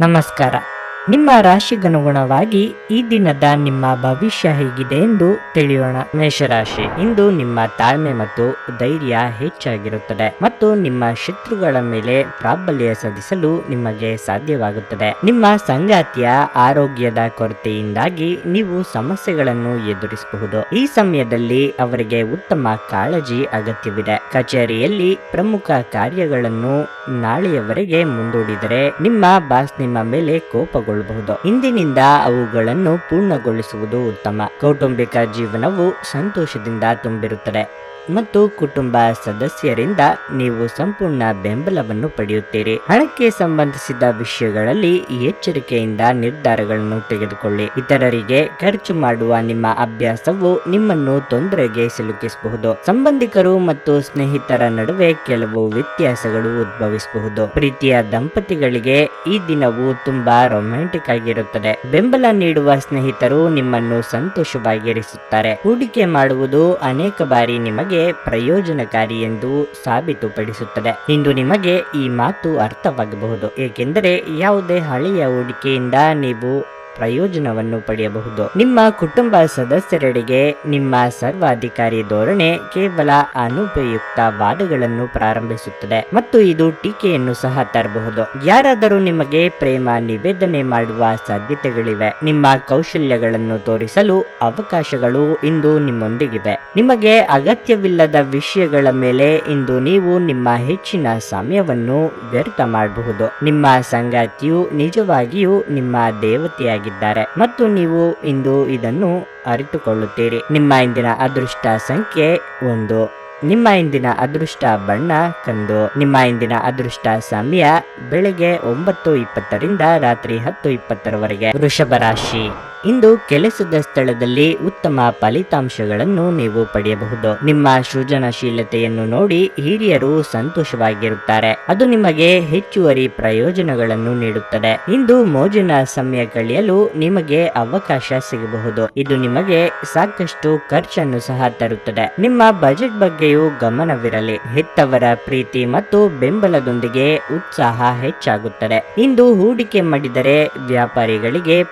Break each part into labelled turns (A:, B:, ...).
A: ನಮಸ್ಕಾರ. ನಿಮ್ಮ ರಾಶಿಗನುಗುಣವಾಗಿ ಈ ದಿನದ ನಿಮ್ಮ ಭವಿಷ್ಯ ಹೇಗಿದೆ ಎಂದು ತಿಳಿಯೋಣ. ಮೇಷರಾಶಿ ಇಂದು ನಿಮ್ಮ ತಾಳ್ಮೆ ಮತ್ತು ಧೈರ್ಯ ಹೆಚ್ಚಾಗಿರುತ್ತದೆ ಮತ್ತು ನಿಮ್ಮ ಶತ್ರುಗಳ ಮೇಲೆ ಪ್ರಾಬಲ್ಯ ಸಾಧಿಸಲು ನಿಮಗೆ ಸಾಧ್ಯವಾಗುತ್ತದೆ. ನಿಮ್ಮ ಸಂಗಾತಿಯ ಆರೋಗ್ಯದ ಕೊರತೆಯಿಂದಾಗಿ ನೀವು ಸಮಸ್ಯೆಗಳನ್ನು ಎದುರಿಸಬಹುದು. ಈ ಸಮಯದಲ್ಲಿ ಅವರಿಗೆ ಉತ್ತಮ ಕಾಳಜಿ ಅಗತ್ಯವಿದೆ. ಕಚೇರಿಯಲ್ಲಿ ಪ್ರಮುಖ ಕಾರ್ಯಗಳನ್ನು ನಾಳೆಯವರೆಗೆ ಮುಂದೂಡಿದರೆ ನಿಮ್ಮ ಬಾಸ್ ನಿಮ್ಮ ಮೇಲೆ ಕೋಪಗೊಳ್ಳಬಹುದು ಇಂದಿನಿಂದ ಅವುಗಳನ್ನು ಪೂರ್ಣಗೊಳಿಸುವುದು ಉತ್ತಮ. ಕೌಟುಂಬಿಕ ಜೀವನವು ಸಂತೋಷದಿಂದ ತುಂಬಿರುತ್ತದೆ. ಮತ್ತು ಕುಟುಂಬ ಸದಸ್ಯರಿಂದ ನೀವು ಸಂಪೂರ್ಣ ಬೆಂಬಲವನ್ನು ಪಡೆಯುತ್ತೀರಿ. ಹಣಕ್ಕೆ ಸಂಬಂಧಿಸಿದ ವಿಷಯಗಳಲ್ಲಿ ಎಚ್ಚರಿಕೆಯಿಂದ ನಿರ್ಧಾರಗಳನ್ನು ತೆಗೆದುಕೊಳ್ಳಿ. ಇತರರಿಗೆ ಖರ್ಚು ಮಾಡುವ ನಿಮ್ಮ ಅಭ್ಯಾಸವು ನಿಮ್ಮನ್ನು ತೊಂದರೆಗೆ ಸಿಲುಕಿಸಬಹುದು. ಸಂಬಂಧಿಕರು ಮತ್ತು ಸ್ನೇಹಿತರ ನಡುವೆ ಕೆಲವು ವ್ಯತ್ಯಾಸಗಳು ಉದ್ಭವಿಸಬಹುದು. ಪ್ರೀತಿಯ ದಂಪತಿಗಳಿಗೆ ಈ ದಿನವು ತುಂಬಾ ರೊಮ್ಯಾಂಟಿಕ್ ಆಗಿರುತ್ತದೆ. ಬೆಂಬಲ ನೀಡುವ ಸ್ನೇಹಿತರು ನಿಮ್ಮನ್ನು ಸಂತೋಷವಾಗಿರಿಸುತ್ತಾರೆ. ಹೂಡಿಕೆ ಮಾಡುವುದು ಅನೇಕ ಬಾರಿ ನಿಮಗೆ ಪ್ರಯೋಜನಕಾರಿ ಎಂದು ಸಾಬೀತುಪಡಿಸುತ್ತದೆ. ಇಂದು ನಿಮಗೆ ಈ ಮಾತು ಅರ್ಥವಾಗಬಹುದು. ಏಕೆಂದರೆ ಯಾವುದೇ ಹಳೆಯ ಹೂಡಿಕೆಯಿಂದ ನೀವು ಪ್ರಯೋಜನವನ್ನು ಪಡೆಯಬಹುದು. ನಿಮ್ಮ ಕುಟುಂಬ ಸದಸ್ಯರೆಡೆಗೆ ನಿಮ್ಮ ಸರ್ವಾಧಿಕಾರಿ ಧೋರಣೆ ಕೇವಲ ಅನುಪಯುಕ್ತ ವಾದಗಳನ್ನು ಪ್ರಾರಂಭಿಸುತ್ತದೆ ಮತ್ತು ಇದು ಟೀಕೆಯನ್ನು ಸಹ ತರಬಹುದು. ಯಾರಾದರೂ ನಿಮಗೆ ಪ್ರೇಮ ನಿವೇದನೆ ಮಾಡುವ ಸಾಧ್ಯತೆಗಳಿವೆ. ನಿಮ್ಮ ಕೌಶಲ್ಯಗಳನ್ನು ತೋರಿಸಲು ಅವಕಾಶಗಳು ಇಂದು ನಿಮ್ಮೊಂದಿಗಿವೆ. ನಿಮಗೆ ಅಗತ್ಯವಿಲ್ಲದ ವಿಷಯಗಳ ಮೇಲೆ ಇಂದು ನೀವು ನಿಮ್ಮ ಹೆಚ್ಚಿನ ಸಮಯವನ್ನು ವ್ಯರ್ಥ ಮಾಡಬಹುದು. ನಿಮ್ಮ ಸಂಗಾತಿಯು ನಿಜವಾಗಿಯೂ ನಿಮ್ಮ ದೇವತೆಯಾಗಿದ್ದಾರೆ ಮತ್ತು ನೀವು ಇಂದು ಇದನ್ನು ಅರಿತುಕೊಳ್ಳುತ್ತೀರಿ. ನಿಮ್ಮ ಇಂದಿನ ಅದೃಷ್ಟ ಸಂಖ್ಯೆ ಒಂದು. ನಿಮ್ಮ ಇಂದಿನ ಅದೃಷ್ಟ ಬಣ್ಣ ಕಂದು. ನಿಮ್ಮ ಇಂದಿನ ಅದೃಷ್ಟ ಸಮಯ ಬೆಳಗ್ಗೆ ಒಂಬತ್ತು ಇಪ್ಪತ್ತರಿಂದ ರಾತ್ರಿ ಹತ್ತು ಇಪ್ಪತ್ತರವರೆಗೆ. ವೃಷಭ ರಾಶಿ. ಇಂದು ಕೆಲಸದ ಸ್ಥಳದಲ್ಲಿ ಉತ್ತಮ ಫಲಿತಾಂಶಗಳನ್ನು ನೀವು ಪಡೆಯಬಹುದು. ನಿಮ್ಮ ಸೃಜನಶೀಲತೆಯನ್ನು ನೋಡಿ ಹಿರಿಯರು ಸಂತೋಷವಾಗಿರುತ್ತಾರೆ. ಅದು ನಿಮಗೆ ಹೆಚ್ಚುವರಿ ಪ್ರಯೋಜನಗಳನ್ನು ನೀಡುತ್ತದೆ. ಇಂದು ಮೋಜಿನ ಸಮಯ ಕಳೆಯಲು ನಿಮಗೆ ಅವಕಾಶ ಸಿಗಬಹುದು. ಇದು ನಿಮಗೆ ಸಾಕಷ್ಟು ಖರ್ಚನ್ನು ಸಹ ತರುತ್ತದೆ. ನಿಮ್ಮ ಬಜೆಟ್ ಬಗ್ಗೆಯೂ ಗಮನವಿರಲಿ. ಹೆತ್ತವರ ಪ್ರೀತಿ ಮತ್ತು ಬೆಂಬಲದೊಂದಿಗೆ ಉತ್ಸಾಹ ಹೆಚ್ಚಾಗುತ್ತದೆ. ಇಂದು ಹೂಡಿಕೆ ಮಾಡಿದರೆ ವ್ಯಾಪಾರಿಗಳಿಗೆ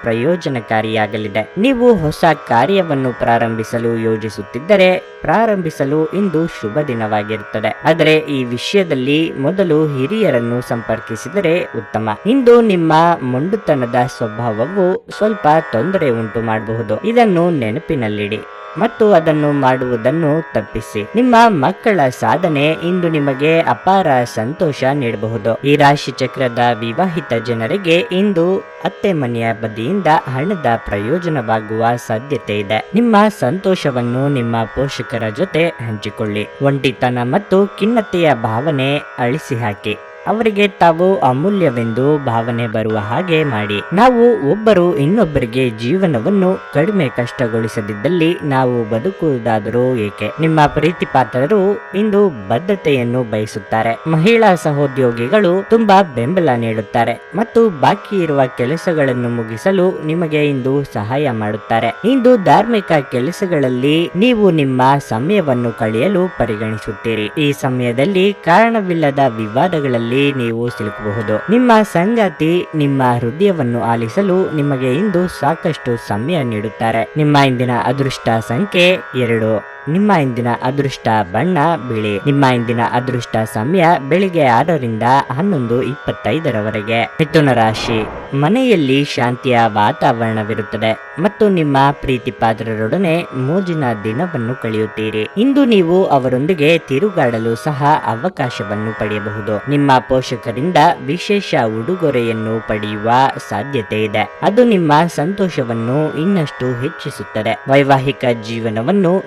A: ಪ್ರಯೋಜನಕಾರಿಯಾಗಲಿದೆ ನೀವು ಹೊಸ ಕಾರ್ಯವನ್ನು ಪ್ರಾರಂಭಿಸಲು ಯೋಜಿಸುತ್ತಿದ್ದರೆ ಪ್ರಾರಂಭಿಸಲು ಇಂದು ಶುಭ ದಿನವಾಗಿರುತ್ತದೆ. ಆದರೆ ಈ ವಿಷಯದಲ್ಲಿ ಮೊದಲು ಹಿರಿಯರನ್ನು ಸಂಪರ್ಕಿಸಿದರೆ ಉತ್ತಮ. ಇಂದು ನಿಮ್ಮ ಮೊಂಡುತನದ ಸ್ವಭಾವವು ಸ್ವಲ್ಪ ತೊಂದರೆ ಉಂಟು ಮಾಡಬಹುದು. ಇದನ್ನು ನೆನಪಿನಲ್ಲಿಡಿ. ಮತ್ತು ಅದನ್ನು ಮಾಡುವುದನ್ನು ತಪ್ಪಿಸಿ. ನಿಮ್ಮ ಮಕ್ಕಳ ಸಾಧನೆ ಇಂದು ನಿಮಗೆ ಅಪಾರ ಸಂತೋಷ ನೀಡಬಹುದು. ಈ ರಾಶಿ ಚಕ್ರದ ವಿವಾಹಿತ ಜನರಿಗೆ ಇಂದು ಅತ್ತೆ ಮನೆಯ ಬದಿಯಿಂದ ಹಣದ ಪ್ರಯೋಜನವಾಗುವ ಸಾಧ್ಯತೆ ಇದೆ. ನಿಮ್ಮ ಸಂತೋಷವನ್ನು ನಿಮ್ಮ ಪೋಷಕರ ಜೊತೆ ಹಂಚಿಕೊಳ್ಳಿ. ಒಂಟಿತನ ಮತ್ತು ಖಿನ್ನತೆಯ ಭಾವನೆ ಅಳಿಸಿ ಹಾಕಿ ಅವರಿಗೆ ತಾವು ಅಮೂಲ್ಯವೆಂದು ಭಾವನೆ ಬರುವ ಹಾಗೆ ಮಾಡಿ. ನಾವು ಒಬ್ಬರು ಇನ್ನೊಬ್ಬರಿಗೆ ಜೀವನವನ್ನು ಕಡಿಮೆ ಕಷ್ಟಗೊಳಿಸದಿದ್ದಲ್ಲಿ ನಾವು ಬದುಕುವುದಾದರೂ ಏಕೆ? ನಿಮ್ಮ ಪ್ರೀತಿ ಪಾತ್ರರು ಇಂದು ಬದ್ಧತೆಯನ್ನು ಬಯಸುತ್ತಾರೆ. ಮಹಿಳಾ ಸಹೋದ್ಯೋಗಿಗಳು ತುಂಬಾ ಬೆಂಬಲ ನೀಡುತ್ತಾರೆ ಮತ್ತು ಬಾಕಿ ಇರುವ ಕೆಲಸಗಳನ್ನು ಮುಗಿಸಲು ನಿಮಗೆ ಇಂದು ಸಹಾಯ ಮಾಡುತ್ತಾರೆ. ಇಂದು ಧಾರ್ಮಿಕ ಕೆಲಸಗಳಲ್ಲಿ ನೀವು ನಿಮ್ಮ ಸಮಯವನ್ನು ಕಳೆಯಲು ಪರಿಗಣಿಸುತ್ತೀರಿ. ಈ ಸಮಯದಲ್ಲಿ ಕಾರಣವಿಲ್ಲದ ವಿವಾದಗಳಲ್ಲಿ ನೀವು ಸಿಲುಕಬಹುದು ನಿಮ್ಮ ಸಂಗಾತಿ ನಿಮ್ಮ ಹೃದಯವನ್ನು ಆಲಿಸಲು ನಿಮಗೆ ಇಂದು ಸಾಕಷ್ಟು ಸಮಯ ನೀಡುತ್ತಾರೆ. ನಿಮ್ಮ ಇಂದಿನ ಅದೃಷ್ಟ ಸಂಖ್ಯೆ ಎರಡು. ನಿಮ್ಮ ಇಂದಿನ ಅದೃಷ್ಟ ಬಣ್ಣ ಬಿಳಿ. ನಿಮ್ಮ ಇಂದಿನ ಅದೃಷ್ಟ ಸಮಯ ಬೆಳಿಗ್ಗೆ ಆರರಿಂದ ಹನ್ನೊಂದು ಇಪ್ಪತ್ತೈದರವರೆಗೆ. ಮಿಥುನ ರಾಶಿ. ಮನೆಯಲ್ಲಿ ಶಾಂತಿಯ ವಾತಾವರಣವಿರುತ್ತದೆ. ಮತ್ತು ನಿಮ್ಮ ಪ್ರೀತಿ ಪಾತ್ರರೊಡನೆ ಮೋಜಿನ ದಿನವನ್ನು ಕಳೆಯುತ್ತೀರಿ. ಇಂದು ನೀವು ಅವರೊಂದಿಗೆ ತಿರುಗಾಡಲು ಸಹ ಅವಕಾಶವನ್ನು ಪಡೆಯಬಹುದು. ನಿಮ್ಮ ಪೋಷಕರಿಂದ ವಿಶೇಷ ಉಡುಗೊರೆಯನ್ನು ಪಡೆಯುವ ಸಾಧ್ಯತೆ ಇದೆ. ಅದು ನಿಮ್ಮ ಸಂತೋಷವನ್ನು ಇನ್ನಷ್ಟು ಹೆಚ್ಚಿಸುತ್ತದೆ. ವೈವಾಹಿಕ ಜೀವನವನ್ನು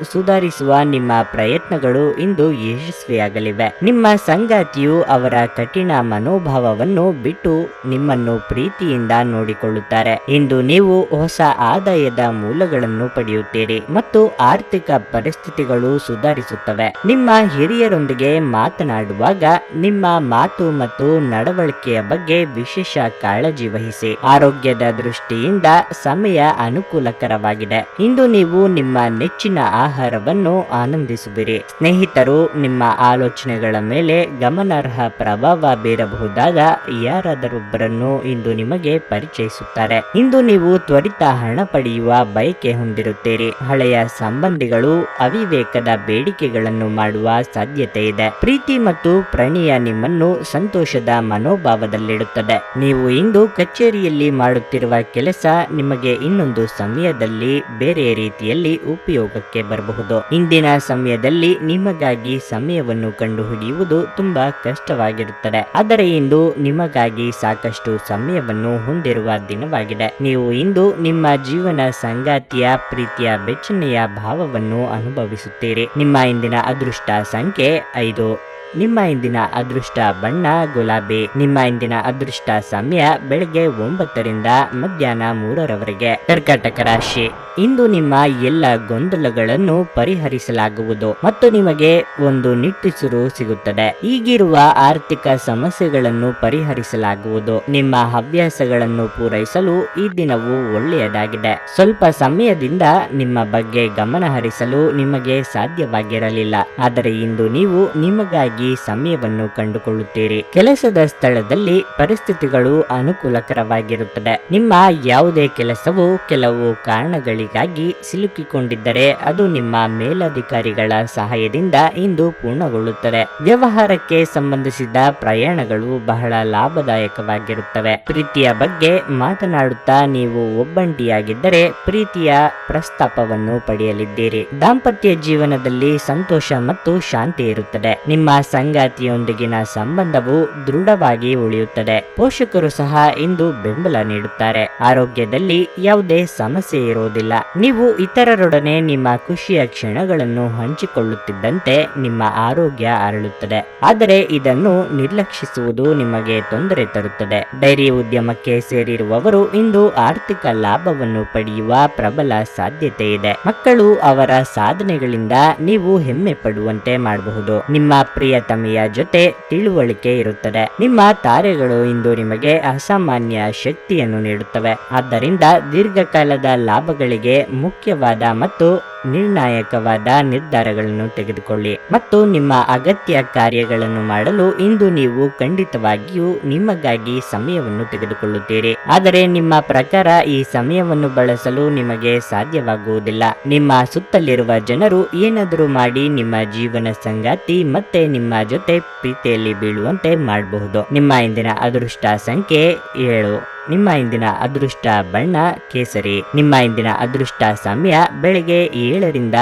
A: ಸುಧಾರಿಸುವ ನಿಮ್ಮ ಪ್ರಯತ್ನಗಳು ಇಂದು ಯಶಸ್ವಿಯಾಗಲಿವೆ. ನಿಮ್ಮ ಸಂಗಾತಿಯು ಅವರ ಕಠಿಣ ಮನೋಭಾವವನ್ನು ಬಿಟ್ಟು ನಿಮ್ಮನ್ನು ಪ್ರೀತಿಯಿಂದ ನೋಡಿಕೊಳ್ಳುತ್ತಾರೆ. ಇಂದು ನೀವು ಹೊಸ ಆದಾಯದ ಮೂಲಗಳನ್ನು ಪಡೆಯುತ್ತೀರಿ ಮತ್ತು ಆರ್ಥಿಕ ಪರಿಸ್ಥಿತಿಗಳು ಸುಧಾರಿಸುತ್ತವೆ. ನಿಮ್ಮ ಹಿರಿಯರೊಂದಿಗೆ ಮಾತನಾಡುವಾಗ ನಿಮ್ಮ ಮಾತು ಮತ್ತು ನಡವಳಿಕೆಯ ಬಗ್ಗೆ ವಿಶೇಷ ಕಾಳಜಿ ವಹಿಸಿ. ಆರೋಗ್ಯದ ದೃಷ್ಟಿಯಿಂದ ಸಮಯ ಅನುಕೂಲಕರವಾಗಿದೆ. ಇಂದು ನೀವು ನಿಮ್ಮ ನೆಚ್ಚಿನ ಆಹಾರವನ್ನು ಸಂತೋಷವನ್ನು ಆನಂದಿಸುವಿರಿ. ಸ್ನೇಹಿತರು, ನಿಮ್ಮ ಆಲೋಚನೆಗಳ ಮೇಲೆ ಗಮನಾರ್ಹ ಪ್ರಭಾವ ಬೀರಬಹುದಾದ ಯಾರಾದರೊಬ್ಬರನ್ನು ಇಂದು ನಿಮಗೆ ಪರಿಚಯಿಸುತ್ತಾರೆ. ಇಂದು ನೀವು ತ್ವರಿತ ಹಣ ಪಡೆಯುವ ಬಯಕೆ ಹೊಂದಿರುತ್ತೀರಿ. ಹಳೆಯ ಸಂಬಂಧಿಗಳು ಅವಿವೇಕದ ಬೇಡಿಕೆಗಳನ್ನು ಮಾಡುವ ಸಾಧ್ಯತೆ ಇದೆ. ಪ್ರೀತಿ ಮತ್ತು ಪ್ರಣಯ ನಿಮ್ಮನ್ನು ಸಂತೋಷದ ಮನೋಭಾವದಲ್ಲಿಡುತ್ತದೆ. ನೀವು ಇಂದು ಕಚೇರಿಯಲ್ಲಿ ಮಾಡುತ್ತಿರುವ ಕೆಲಸ ನಿಮಗೆ ಇನ್ನೊಂದು ಸಮಯದಲ್ಲಿ ಬೇರೆ ರೀತಿಯಲ್ಲಿ ಉಪಯೋಗಕ್ಕೆ ಬರಬಹುದು. ಇಂದಿನ ಸಮಯದಲ್ಲಿ ನಿಮಗಾಗಿ ಸಮಯವನ್ನು ಕಂಡುಹಿಡಿಯುವುದು ತುಂಬಾ ಕಷ್ಟವಾಗಿರುತ್ತದೆ. ಆದರೆ ಇಂದು ನಿಮಗಾಗಿ ಸಾಕಷ್ಟು ಸಮಯವನ್ನು ಹೊಂದಿರುವ ದಿನವಾಗಿದೆ. ನೀವು ಇಂದು ನಿಮ್ಮ ಜೀವನ ಸಂಗಾತಿಯ, ಪ್ರೀತಿಯ ಬೆಚ್ಚನೆಯ ಭಾವವನ್ನು ಅನುಭವಿಸುತ್ತೀರಿ. ನಿಮ್ಮ ಇಂದಿನ ಅದೃಷ್ಟ ಸಂಖ್ಯೆ ಐದು. ನಿಮ್ಮ ಇಂದಿನ ಅದೃಷ್ಟ ಬಣ್ಣ, ಗುಲಾಬಿ. ನಿಮ್ಮ ಇಂದಿನ ಅದೃಷ್ಟ ಸಮಯ ಬೆಳಗ್ಗೆ ಒಂಬತ್ತರಿಂದ ಮಧ್ಯಾಹ್ನ ಮೂರರವರೆಗೆ. ಕರ್ಕಾಟಕ ರಾಶಿ. ಇಂದು ನಿಮ್ಮ ಎಲ್ಲ ಗೊಂದಲಗಳನ್ನು ಪರಿಹರಿಸಲಾಗುವುದು ಮತ್ತು ನಿಮಗೆ ಒಂದು ನಿಟ್ಟುಸಿರು ಸಿಗುತ್ತದೆ. ಈಗಿರುವ ಆರ್ಥಿಕ ಸಮಸ್ಯೆಗಳನ್ನು ಪರಿಹರಿಸಲಾಗುವುದು. ನಿಮ್ಮ ಹವ್ಯಾಸಗಳನ್ನು ಪೂರೈಸಲು ಈ ದಿನವು ಒಳ್ಳೆಯದಾಗಿದೆ. ಸ್ವಲ್ಪ ಸಮಯದಿಂದ ನಿಮ್ಮ ಬಗ್ಗೆ ಗಮನ ಹರಿಸಲು ನಿಮಗೆ ಸಾಧ್ಯವಾಗಿರಲಿಲ್ಲ. ಆದರೆ ಇಂದು ನೀವು ನಿಮಗಾಗಿ ಸಮಯವನ್ನು ಕಂಡುಕೊಳ್ಳುತ್ತೀರಿ. ಕೆಲಸದ ಸ್ಥಳದಲ್ಲಿ ಪರಿಸ್ಥಿತಿಗಳು ಅನುಕೂಲಕರವಾಗಿರುತ್ತದೆ. ನಿಮ್ಮ ಯಾವುದೇ ಕೆಲಸವು ಕೆಲವು ಕಾರಣಗಳಿಗಾಗಿ ಸಿಲುಕಿಕೊಂಡಿದ್ದರೆ ಅದು ನಿಮ್ಮ ಮೇಲಧಿಕಾರಿಗಳ ಸಹಾಯದಿಂದ ಇಂದು ಪೂರ್ಣಗೊಳ್ಳುತ್ತದೆ. ವ್ಯವಹಾರಕ್ಕೆ ಸಂಬಂಧಿಸಿದ ಪ್ರಯಾಣಗಳು ಬಹಳ ಲಾಭದಾಯಕವಾಗಿರುತ್ತವೆ. ಪ್ರೀತಿಯ ಬಗ್ಗೆ ಮಾತನಾಡುತ್ತಾ ನೀವು ಒಬ್ಬಂಟಿಯಾಗಿದ್ದರೆ ಪ್ರೀತಿಯ ಪ್ರಸ್ತಾಪವನ್ನು ಪಡೆಯಲಿದ್ದೀರಿ. ದಾಂಪತ್ಯ ಜೀವನದಲ್ಲಿ ಸಂತೋಷ ಮತ್ತು ಶಾಂತಿ ಇರುತ್ತದೆ. ನಿಮ್ಮ ಸಂಗಾತಿಯೊಂದಿಗಿನ ಸಂಬಂಧವು ದೃಢವಾಗಿ ಉಳಿಯುತ್ತದೆ. ಪೋಷಕರು ಸಹ ಇಂದು ಬೆಂಬಲ ನೀಡುತ್ತಾರೆ. ಆರೋಗ್ಯದಲ್ಲಿ ಯಾವುದೇ ಸಮಸ್ಯೆ ಇರುವುದಿಲ್ಲ. ನೀವು ಇತರರೊಡನೆ ನಿಮ್ಮ ಖುಷಿಯ ಕ್ಷಣಗಳನ್ನು ಹಂಚಿಕೊಳ್ಳುತ್ತಿದ್ದಂತೆ ನಿಮ್ಮ ಆರೋಗ್ಯ ಅರಳುತ್ತದೆ. ಆದರೆ ಇದನ್ನು ನಿರ್ಲಕ್ಷಿಸುವುದು ನಿಮಗೆ ತೊಂದರೆ ತರುತ್ತದೆ. ಡೈರಿ ಉದ್ಯಮಕ್ಕೆ ಸೇರಿರುವವರು ಇಂದು ಆರ್ಥಿಕ ಲಾಭವನ್ನು ಪಡೆಯುವ ಪ್ರಬಲ ಸಾಧ್ಯತೆ ಇದೆ. ಮಕ್ಕಳು ಅವರ ಸಾಧನೆಗಳಿಂದ ನೀವು ಹೆಮ್ಮೆ ಪಡುವಂತೆ ಮಾಡಬಹುದು. ನಿಮ್ಮ ಪ್ರಿಯತಮೆಯ ಜೊತೆ ತಿಳುವಳಿಕೆ ಇರುತ್ತದೆ. ನಿಮ್ಮ ತಾರೆಗಳು ಇಂದು ನಿಮಗೆ ಅಸಾಮಾನ್ಯ ಶಕ್ತಿಯನ್ನು ನೀಡುತ್ತವೆ. ಆದ್ದರಿಂದ ದೀರ್ಘಕಾಲದ ಲಾಭಗಳಿಗೆ ಮುಖ್ಯವಾದ ಮತ್ತು ನಿರ್ಣಾಯಕವಾದ ನಿರ್ಧಾರಗಳನ್ನು ತೆಗೆದುಕೊಳ್ಳಿ ಮತ್ತು ನಿಮ್ಮ ಅಗತ್ಯ ಕಾರ್ಯಗಳನ್ನು ಮಾಡಲು ಇಂದು ನೀವು ಖಂಡಿತವಾಗಿಯೂ ನಿಮಗಾಗಿ ಸಮಯವನ್ನು ತೆಗೆದುಕೊಳ್ಳುತ್ತೀರಿ. ಆದರೆ ನಿಮ್ಮ ಪ್ರಕಾರ ಈ ಸಮಯವನ್ನು ಬಳಸಲು ನಿಮಗೆ ಸಾಧ್ಯವಾಗುವುದಿಲ್ಲ. ನಿಮ್ಮ ಸುತ್ತಲಿರುವ ಜನರು ಏನಾದರೂ ಮಾಡಿ ನಿಮ್ಮ ಜೀವನ ಸಂಗಾತಿ ಮತ್ತೆ ನಿಮ್ಮ ಜೊತೆ ಪ್ರೀತಿಯಲ್ಲಿ ಬೀಳುವಂತೆ ಮಾಡಬಹುದು. ನಿಮ್ಮ ಇಂದಿನ ಅದೃಷ್ಟ ಸಂಖ್ಯೆ ಏಳು. ನಿಮ್ಮ ಇಂದಿನ ಅದೃಷ್ಟ ಬಣ್ಣ ಕೇಸರಿ. ನಿಮ್ಮ ಇಂದಿನ ಅದೃಷ್ಟ ಸಮಯ ಬೆಳಗ್ಗೆ ಏಳರಿಂದ